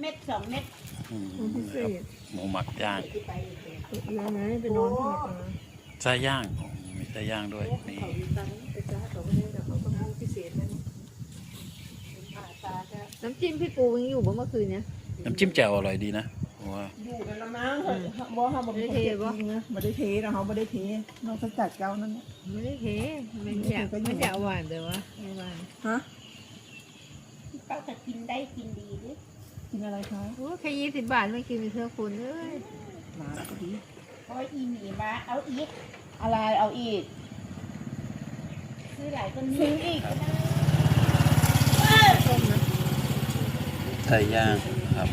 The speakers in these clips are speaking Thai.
เม็ดสองเม็ดอืมมันพิเศครับษหมูหมักย่าง แล้วไหมไปนอนที่ไหนมาไส้ย่างโอ้มีไส้ย่างด้วย นี่ เขาอยู่ตังไปจ้าเขาไม่ได้แต่เขาต้องรู้พิเศษนั่นน้ำจิ้มพี่ปูยังอยู่บ่เมื่อคืนเนี้ย น้ำจิ้มแจ่วอร่อยดีนะว่าอยู่กันละมั้งบ่เขาบอกไม่ได้เทบ่นะไม่ได้เทนะเขาไม่ได้เทนอกจากเจ้านั่นน่ะ ไม่ได้เทมันอยากมันอยากหวานแต่ว่าไม่หวาน ฮะป้าจะกินได้กินดีดิ กินอะไรคะโอ้แค่ยี่สิบบาทไม่กินเป็นเสื้อคุณเลยหมาก็ดีเพราะอีหมีมาเอาอีก อะไรเอาอีก ซื้อหลายคนซื้ออีกไส้ย่างครับ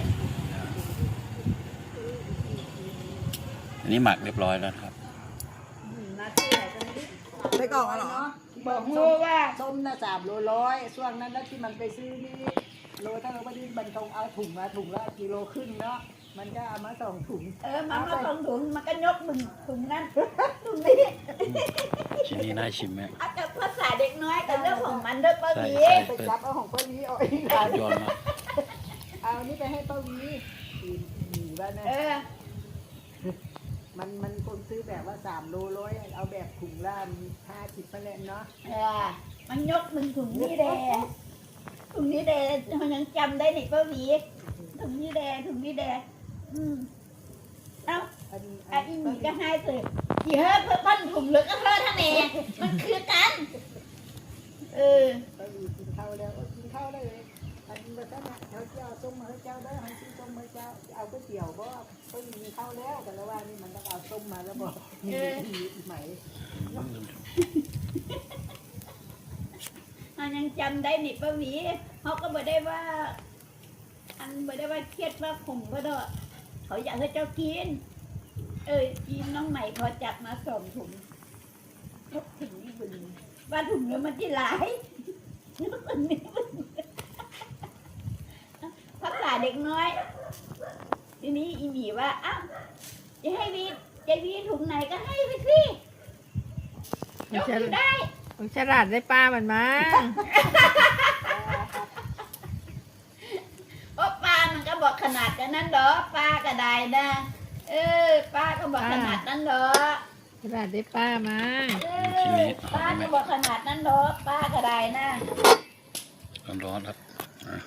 อันนี้หมักเรียบร้อยแล้วครับมาซื้อหลายคนนี้ไม่กรอกเหรอบอกงูว่าส้มน่ะสามโลร้อยช่วงนั้นแล้วที่มันไปซื้อนี่ โลถ้าเราไม่ได้บรรทงเอาถุงมาถุงละกิโลครึ่งเนาะมันก็เอามาสองถุงเออมามาตรงถุงมันก็ยกมึงถุงนั้นถุงนี้ชิ้นนี้น่าชิมไหมอาจจะภาษาเด็กน้อยกับเรื่องของมันด้วยป้าใช่หมีใช่ไปเปิดจับเอาของป้าวีเอาเองยอดมากเอานี่ไปให้ป้าวีอีหนีบ้านนะเออมันมันคนซื้อแบบว่าสามโลร้อยเอาแบบถุงละห้าสิบเปอร์เซ็นต์เนาะเออมันยกมึงถุงนี้แดง ถุงนี้แดงมันยังจำได้นี่ป้าหมีถุงนี้แดงถุงนี้แดงอืมเอ้าอันไอ้มีก็ให้เลยกี่เฮ้ยเพื่อปั้นถุงเหลือก็เฮ้ยท่านเองมันคือกัน เออป้าวีกินข้าวแล้วกินข้าวได้เลยอันนี้มาตั้งนเขาเจะเอาส้มมาให้เจ้าได้ให้ซื้อส้มมาให้เจ้าเอาก๋วยเตี๋ยวบ่ป้าวีมีข้าวแล้วแต่ละว่านี่มันต้องเอาส้มมาแล้วบอกมีมีไหม มันยังจำได้นี่ป้าหมีเขาก็บอกได้ว่า อันบอกได้ว่าเครียดว่าผมก็ได้เขาอยากให้เจ้ากิน เออกินน้องใหม่พอจับมาสองถุงยกถุงนี่บึงว่าถุงเนี้มันที่หลายยกถุงนี้บึงภาษาเด็กน้อย ทีนี้อีหมีว่าอ้าวจะให้วีจะวีถุงไหนก็ให้ไปสิยกอยู่ได้มัน ฉลาดได้ป้ามันมาเพราะปลามันก็บอกขนาดกันนั้นเหรอปลาก็ได้นะ เออปลาก็บอกขนาดนั้นเหรอฉลาดได้ป้ามาเออปลาก็บอกขนาดนั้นเหรอปลาก็ได้นะร้อนๆครับอะ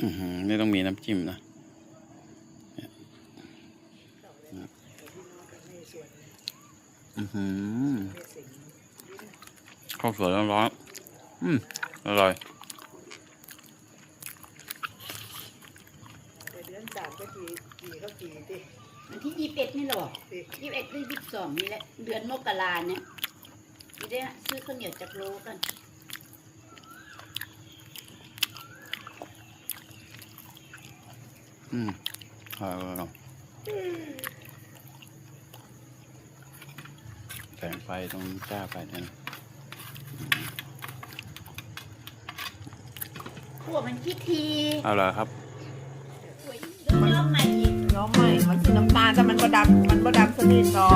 อื้อหือไม่ต้องมีน้ำจิ้มนะอือหือ ข้าวสวยร้อนๆอืมอร่อยเดือนสามก็กี่กี่ก็กี่ดิวันที่ยี่สิบเอ็ดนี่หรอยี่สิบเอ็ดหรือยี่สิบสองนี่แหละ เดือนมกราเนี่ยนี่ได้ซื้อข้าวเหนียวจากโลกันอืมอร่อยแสงไฟตรงจ้าไปเนี่ย นะพวกมันคิดทีเอาละครับเรื่องน้องใหม่อีกน้องใหม่มันสีน้ำตาลแต่มันก็ดำมันก็ดำสนิทต่อ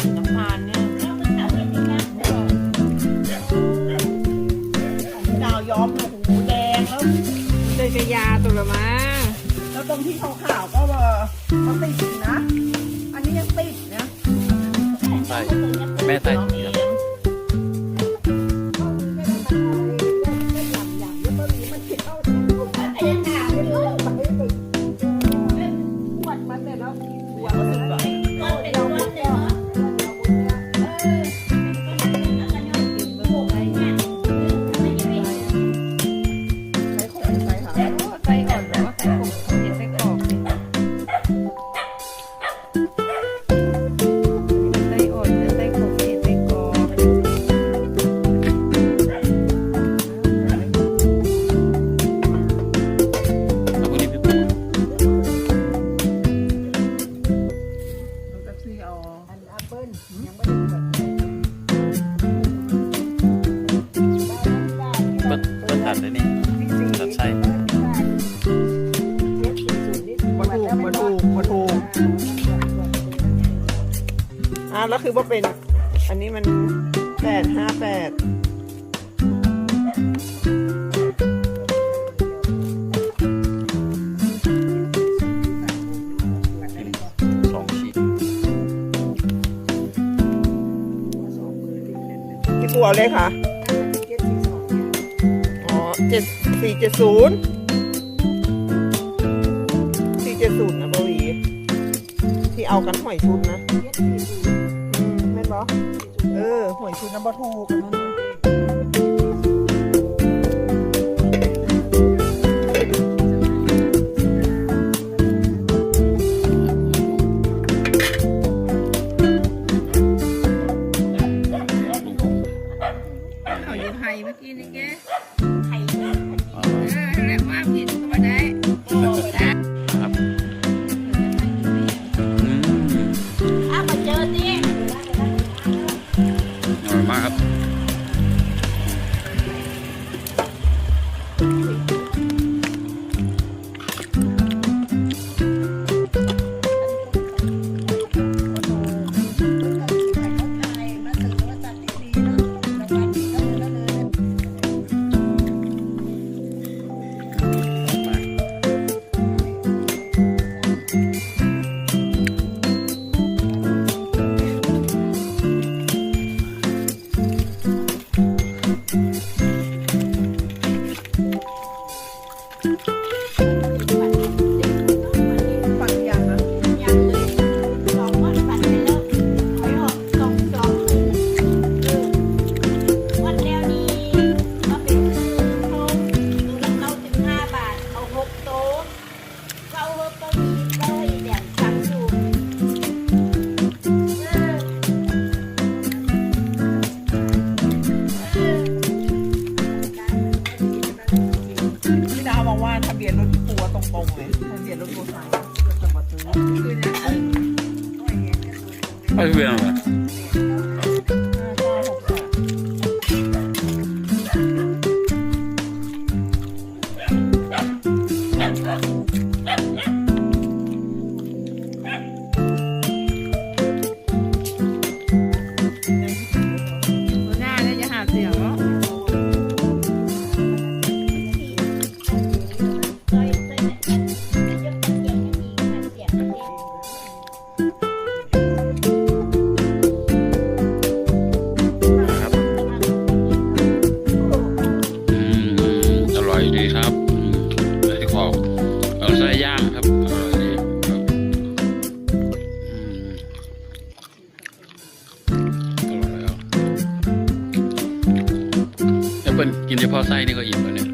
สีน้ำตาลเนี่ยแล้วมันเอาอย่างนี้นะของดาวย้อมเนี่ยโอ้โหแดงแล้วเลยกระยาตัวละมาแล้วตรงที่ขาวๆก็ว่ามันติดอยู่นะ อันนี้ยังติดนะ ใส่แม่ใส่ ม่ได้เปิดเปิ้ลเปิ้ลตัดเลยนี่ตัดไส้มาถูกมาถูกมาถูกอะแล้วคือว่าเป็น อันนี้มันแปดห้าแปด เอาเลยค่ะ อ๋อเจ็ดสี่เจ็ดศูนย์สี่เจ็ดศูนย์นะบวีที่เอากันหอยชุดนะแม่นบอเออหอยชุดนนะบอถูก Hadi uyanalım. คนกินเฉพาะไส้นี่ก็อิ่มแล้วเนี่ย